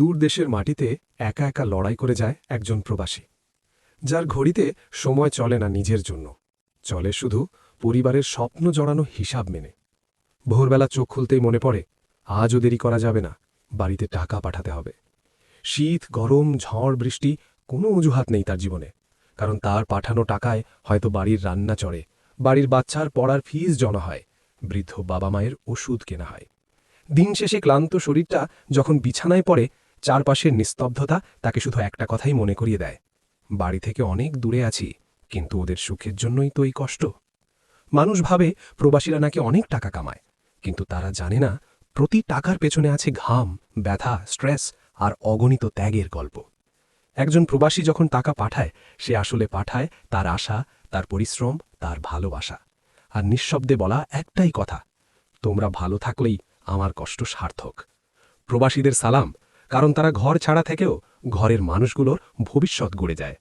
দূর দেশের মাটিতে একা একা লড়াই করে যায় একজন প্রবাসী, যার ঘড়িতে সময় চলে না নিজের জন্য। চলে শুধু পরিবারের স্বপ্ন জড়ানো হিসাব মেনে। ভোরবেলা চোখ খুলতেই মনে পড়ে, আজও দেরি করা যাবে না, বাড়িতে টাকা পাঠাতে হবে। শীত, গরম, ঝড়, বৃষ্টি, কোনো অজুহাত নেই তার জীবনে, কারণ তার পাঠানো টাকায় হয়তো বাড়ির রান্না চড়ে, বাড়ির বাচ্চার পড়ার ফিস জমা হয়, বৃদ্ধ বাবা মায়ের ওষুধ কেনা হয়। দিন শেষে ক্লান্ত শরীরটা যখন বিছানায় পড়ে চারপাশের নিস্তব্ধতা তাকে শুধু একটা কথাই মনে করিয়ে দেয়। বাড়ি থেকে অনেক দূরে আছি, কিন্তু ওদের সুখের জন্যই তো এই কষ্ট। মানুষ ভাবে প্রবাসীরা নাকি অনেক টাকা কামায়, কিন্তু তারা জানে না প্রতি টাকার পেছনে আছে ঘাম, ব্যথা, স্ট্রেস আর অগণিত ত্যাগের গল্প। একজন প্রবাসী যখন টাকা পাঠায়, সে আসলে পাঠায় তার আশা, তার পরিশ্রম, তার ভালোবাসা। আর নিঃশব্দে বলা একটাই কথা, তোমরা ভালো থাকলেই আমার কষ্ট সার্থক। প্রবাসীদের সালাম কারণ তারা ঘর ছাড়া থেকেও ঘরের মানুষগুলোর ভবিষ্যৎ গড়ে যায়।